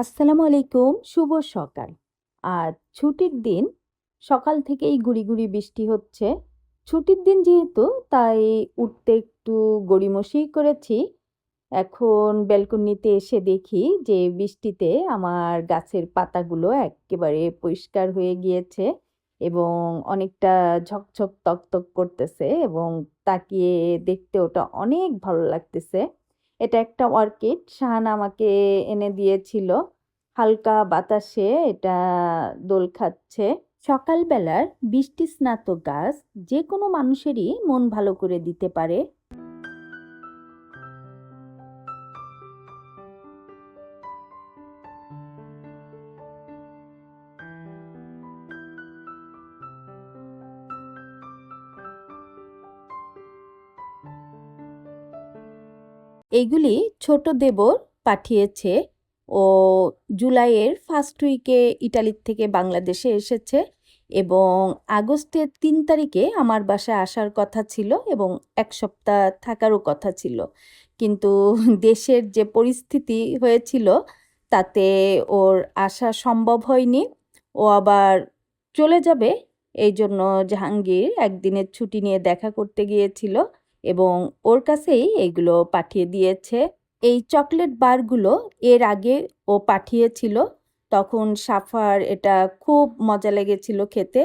আসসালামু আলাইকুম, শুভ সকাল। আজ ছুটির দিন, সকাল থেকেই গুড়ি গুড়ি বৃষ্টি হচ্ছে। ছুটির দিন যেহেতু, তাই উঠতে একটু গড়িমসি করেছি। এখন ব্যালকনিতে এসে দেখি যে বৃষ্টিতে আমার গাছের পাতাগুলো একেবারে পরিষ্কার হয়ে গিয়েছে এবং অনেকটা ঝকঝক তকতক করতেছে এবং তাকিয়ে দেখতে ওটা অনেক ভালো লাগতেছে। এটা একটা অর্কিড, শাহানা আমাকে এনে দিয়েছিল। হালকা বাতাসে এটা দোল খাচ্ছে। সকালবেলার বৃষ্টি স্নাত গাছ যে কোনো মানুষেরই মন ভালো করে দিতে পারে। এগুলি ছোট দেবর পাঠিয়েছে ও জুলাইয়ের ফার্স্ট উইকে ইটালির থেকে বাংলাদেশে এসেছে এবং আগস্টের তিন তারিখে আমার বাসায় আসার কথা ছিল এবং এক সপ্তাহ থাকারও কথা ছিল। কিন্তু দেশের যে পরিস্থিতি হয়েছিল তাতে ওর আসা সম্ভব হয়নি। ও আবার চলে যাবে, এই জন্য জাহাঙ্গীর একদিনের ছুটি নিয়ে দেখা করতে গিয়েছিল এবং ওর কাছেই এগুলো পাঠিয়ে দিয়েছে। এই চকলেট বারগুলো এর আগে ও পাঠিয়েছিল। তখন সাফার এটা খুব মজা লেগেছিল খেতে।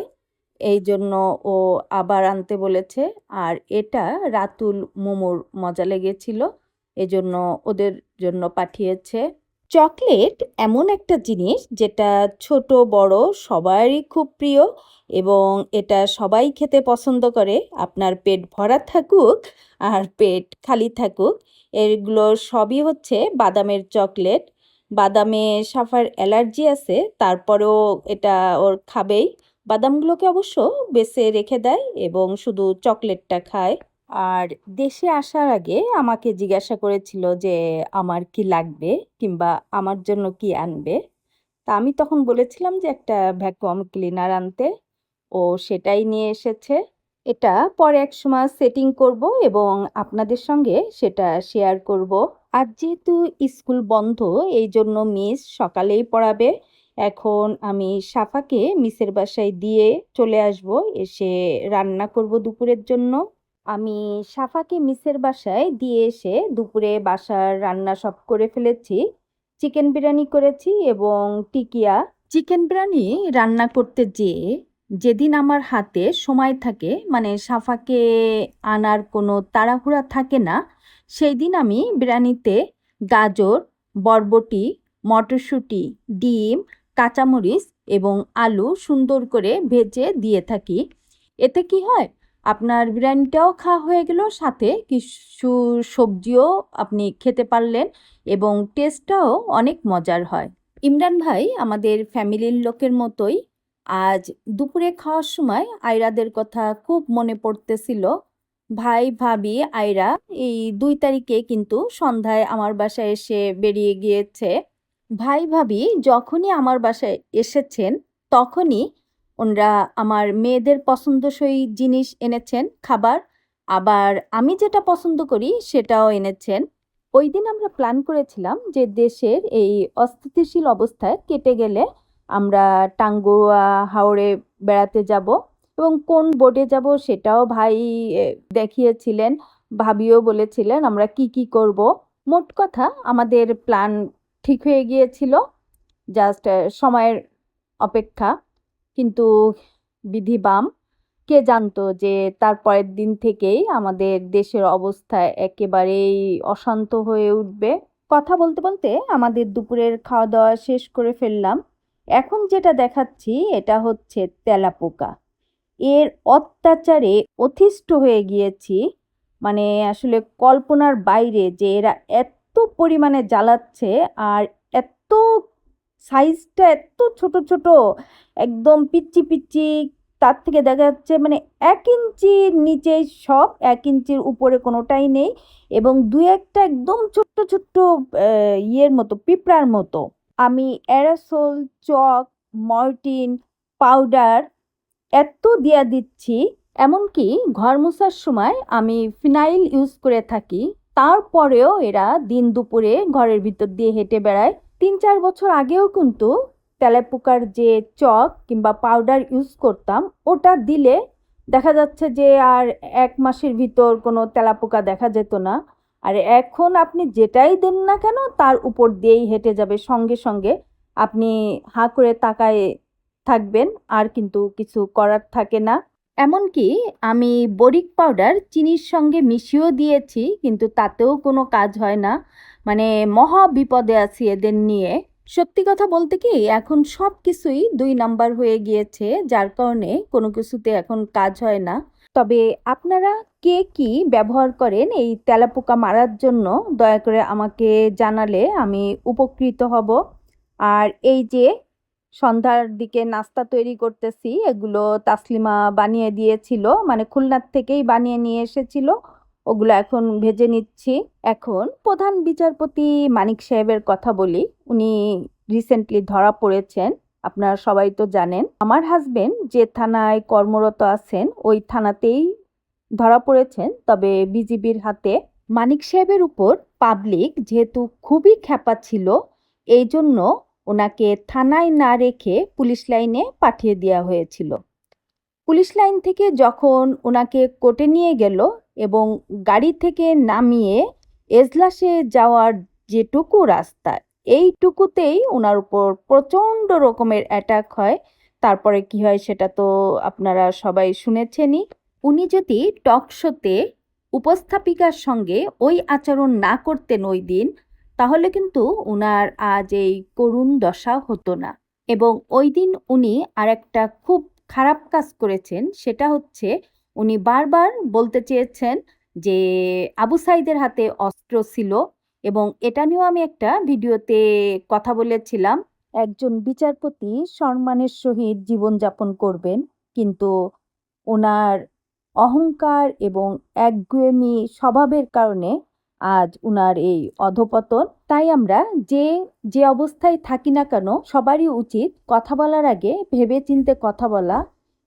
এই জন্য ও আবার আনতে বলেছে। আর এটা রাতুল মোমোর মজা লেগেছিল। এজন্য ওদের জন্য পাঠিয়েছে। চকলেট এমন একটা জিনিস যেটা ছোট, বড়, সবারই খুব প্রিয় এবং এটা সবাই খেতে পছন্দ করে। আপনার পেট ভরা থাকুক আর পেট খালি থাকুক, এগুলো সবই হচ্ছে বাদামের চকলেট। বাদামে সাফার অ্যালার্জি আছে, তারপরেও এটা ওর খাবেই। বাদামগুলোকে অবশ্য বেছে রেখে দেয় এবং শুধু চকলেটটা খায়। আর দেশে আসার আগে আমাকে জিজ্ঞাসা করেছিল যে, আমার কি লাগবে? কিংবা, আমার জন্য কি আনবে? তা আমি তখন বলেছিলাম যে, একটা ভ্যাকুয়াম ক্লিনার আনতে। ও সেটাই নিয়ে এসেছে। এটা পরে এক সময় সেটিং করব এবং আপনাদের সঙ্গে সেটা শেয়ার করব। আর যেহেতু স্কুল বন্ধ, এই জন্য মিস সকালেই পড়াবে। এখন আমি সাফাকে মিসের বাসায় দিয়ে চলে আসব। এসে রান্না করব দুপুরের জন্য। আমি সাফাকে মিসের বাসায় দিয়ে এসে দুপুরে বাসার রান্না সব করে ফেলেছি। চিকেন বিরিয়ানি করেছি এবং টিকিয়া। চিকেন বিরিয়ানি রান্না করতে যেয়ে যেদিন আমার হাতে সময় থাকে মানে সাফাকে আনার কোনো তাড়াহুড়া থাকে না সেই দিন আমি বিরিয়ানিতে গাজর, বরবটি, মটরশুঁটি, ডিম, কাঁচামরিচ এবং আলু সুন্দর করে ভেজে দিয়ে থাকি। এতে কি হয় আপনার বিরিয়ানিটাও খাওয়া হয়ে গেল, সাথে কিছু সবজিও আপনি খেতে পারলেন এবং টেস্টটাও অনেক মজার হয়। ইমরান ভাই আমাদের ফ্যামিলির লোকের মতোই আজ দুপুরে খাওয়ার সময় আয়রাদের কথা খুব মনে পড়তেছিল। ভাই ভাবি আয়রা, এই দুই তারিখে কিন্তু সন্ধ্যায় আমার বাসায় এসে বেরিয়ে গিয়েছে। ভাই ভাবি যখনই আমার বাসায় এসেছেন, তখনই ওনরা আমার মেয়েদের পছন্দসই জিনিস এনেছেন, খাবার। আবার আমি যেটা পছন্দ করি সেটাও এনেছেন। ওই দিন আমরা প্ল্যান করেছিলাম যে দেশের এই অস্থিতিশীল অবস্থায় কেটে গেলে আমরা টাঙ্গুয়া, হাওড়ে বেড়াতে যাব এবং কোন বোটে যাব সেটাও ভাই দেখিয়েছিলেন, ভাবিও বলেছিলেন আমরা কি কি করব। মোট কথা আমাদের প্ল্যান ঠিক হয়ে গিয়েছিল। জাস্ট সময়ের অপেক্ষা। কিন্তু বিধি বাম। কে জানতো যে তার পরের দিন থেকেই আমাদের দেশের অবস্থা একেবারেই অশান্ত হয়ে উঠবে? কথা বলতে বলতে আমাদের দুপুরের খাওয়া দাওয়া শেষ করে ফেললাম। এখন যেটা দেখাচ্ছি, এটা হচ্ছে তেলাপোকা। এর অত্যাচারে অতিষ্ঠ হয়ে গিয়েছি। মানে আসলে কল্পনার বাইরে যে এরা এত পরিমাণে জ্বালাচ্ছে আর এত সাইজটা এত ছোট ছোট, একদম পিচ্চি পিচ্চি, তার থেকে দেখা যাচ্ছে মানে এক ইঞ্চির নিচেই সব, এক ইঞ্চির উপরে কোনোটাই নেই এবং দু একটা একদম ছোট্ট ছোট্ট ইয়ের মতো, পিঁপড়ার মতো। আমি অ্যারাসোল, চক মর্টিন পাউডার এত দিয়া দিচ্ছি, এমনকি ঘর মোছার সময় আমি ফিনাইল ইউজ করে থাকি, তারপরেও এরা দিন দুপুরে ঘরের ভিতর দিয়ে হেঁটে বেড়ায়। তিন চার বছর আগেও কিন্তু তেলাপোকার যে চক কিংবা পাউডার ইউজ করতাম, ওটা দিলে দেখা যাচ্ছে যে আর এক মাসের ভিতর কোনো তেলাপোকা দেখা যেত না। আর এখন আপনি যেটাই দেন না কেন, তার উপর দিয়েই হেঁটে যাবে। সঙ্গে সঙ্গে আপনি হাঁ করে তাকায় থাকবেন, আর কিন্তু কিছু করার থাকে না। এমনকি আমি বরিক পাউডার চিনির সঙ্গে মিশিয়েও দিয়েছি, কিন্তু তাতেও কোনো কাজ হয় না। মানে মহা বিপদে আছি এদের নিয়ে। সত্যি কথা বলতে কি, এখন সব কিছুই দুই নাম্বার হয়ে গিয়েছে, যার কারণে কোনো কিছুতে এখন কাজ হয় না। তবে আপনারা কে কি ব্যবহার করেন এই তেলাপোকা মারার জন্য, দয়া করে আমাকে জানালে আমি উপকৃত হব। আর এই যে সন্ধ্যার দিকে নাস্তা তৈরি করতেছি, এগুলো তাসলিমা বানিয়ে দিয়েছিল মানে খুলনার থেকেই বানিয়ে নিয়ে এসেছিল। ওগুলো এখন ভেজে নিচ্ছি। এখন প্রধান বিচারপতি মানিক সাহেবের কথা বলি। উনি রিসেন্টলি ধরা পড়েছেন, আপনারা সবাই তো জানেন। আমার হাজবেন্ড যে থানায় কর্মরত আছেন, ওই থানাতেই ধরা পড়েছেন। তবে বিজিবির হাতে মানিক সাহেবের উপর পাবলিক যেহেতু খুবই খ্যাপা ছিল, এই জন্য ওনাকে থানায় না রেখে পুলিশ লাইনে পাঠিয়ে দেওয়া হয়েছিল। পুলিশ লাইন থেকে যখন ওনাকে কোর্টে নিয়ে গেল এবং গাড়ি থেকে নামিয়ে এজলাসে যাওয়ার যেটুকু রাস্তা, এইটুকুতেই ওনার উপর প্রচণ্ড রকমের অ্যাটাক হয়। তারপরে কি হয় সেটা তো আপনারা সবাই শুনেছেনই। উনি যদি টক শোতে উপস্থাপিকার সঙ্গে ওই আচরণ না করতেন ওই দিন, তাহলে কিন্তু উনার আজ এই করুণ দশা হতো না। এবং ওই দিন উনি আর একটা খুব খারাপ কাজ করেছেন, সেটা হচ্ছে উনি বারবার বলতে চেয়েছেন যে আবু সাইদের হাতে অস্ত্র ছিল এবং এটা নিয়েও আমি একটা ভিডিওতে কথা বলেছিলাম। একজন বিচারপতি সম্মানের সহিত জীবনযাপন করবেন, কিন্তু ওনার অহংকার এবং একগুয়েমি স্বভাবের কারণে আজ উনার এই অধপতন। তাই আমরা যে যে অবস্থায় থাকি না কেন, সবারই উচিত কথা বলার আগে ভেবে চিনতে কথা বলা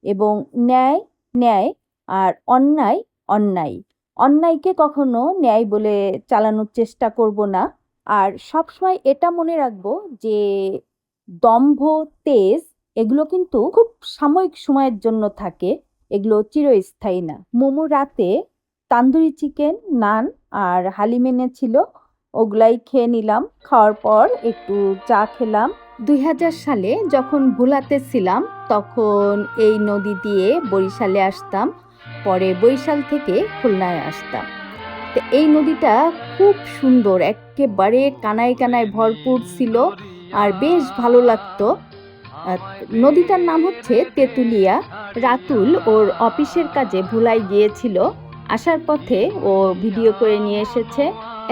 এবং ন্যায় ন্যায় আর অন্যায় অন্যায়। অন্যায়কে কখনো ন্যায় বলে চালানোর চেষ্টা করব না। আর সবসময় এটা মনে রাখব যে, দম্ভ, তেজ, এগুলো কিন্তু খুব সাময়িক সময়ের জন্য থাকে। এগুলো চিরস্থায়ী না। মোমো রাতে তান্দুরি চিকেন নান আর হালিম এনেছিল। ওগুলাই খেয়ে নিলাম। খাওয়ার পর একটু চা খেলাম। দুই হাজার সালে যখন ভোলাতে ছিলাম, তখন এই নদী দিয়ে বরিশালে আসতাম। পরে বৈশাল থেকে খুলনায় আসতাম। তো এই নদীটা খুব সুন্দর একেবারে কানায় কানায় ভরপুর ছিল আর বেশ ভালো লাগতো। নদীটার নাম হচ্ছে তেঁতুলিয়া। রাতুল ওর অফিসের কাজে ভুলাই গিয়েছিল। আসার পথে ও ভিডিও করে নিয়ে এসেছে।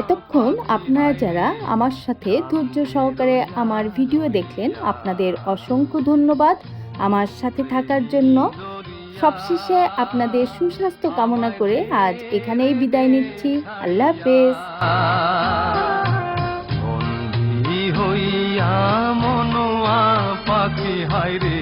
এতক্ষণ আপনারা যারা আমার সাথে ধৈর্য সহকারে আমার ভিডিও দেখলেন, আপনাদের অসংখ্য ধন্যবাদ আমার সাথে থাকার জন্য। সবশেষে আপনাদের সুস্বাস্থ্য কামনা করে আজ এখানেই বিদায় নিচ্ছি। আল্লাহ হাফেজ। মনোয়া পাখি হায় রে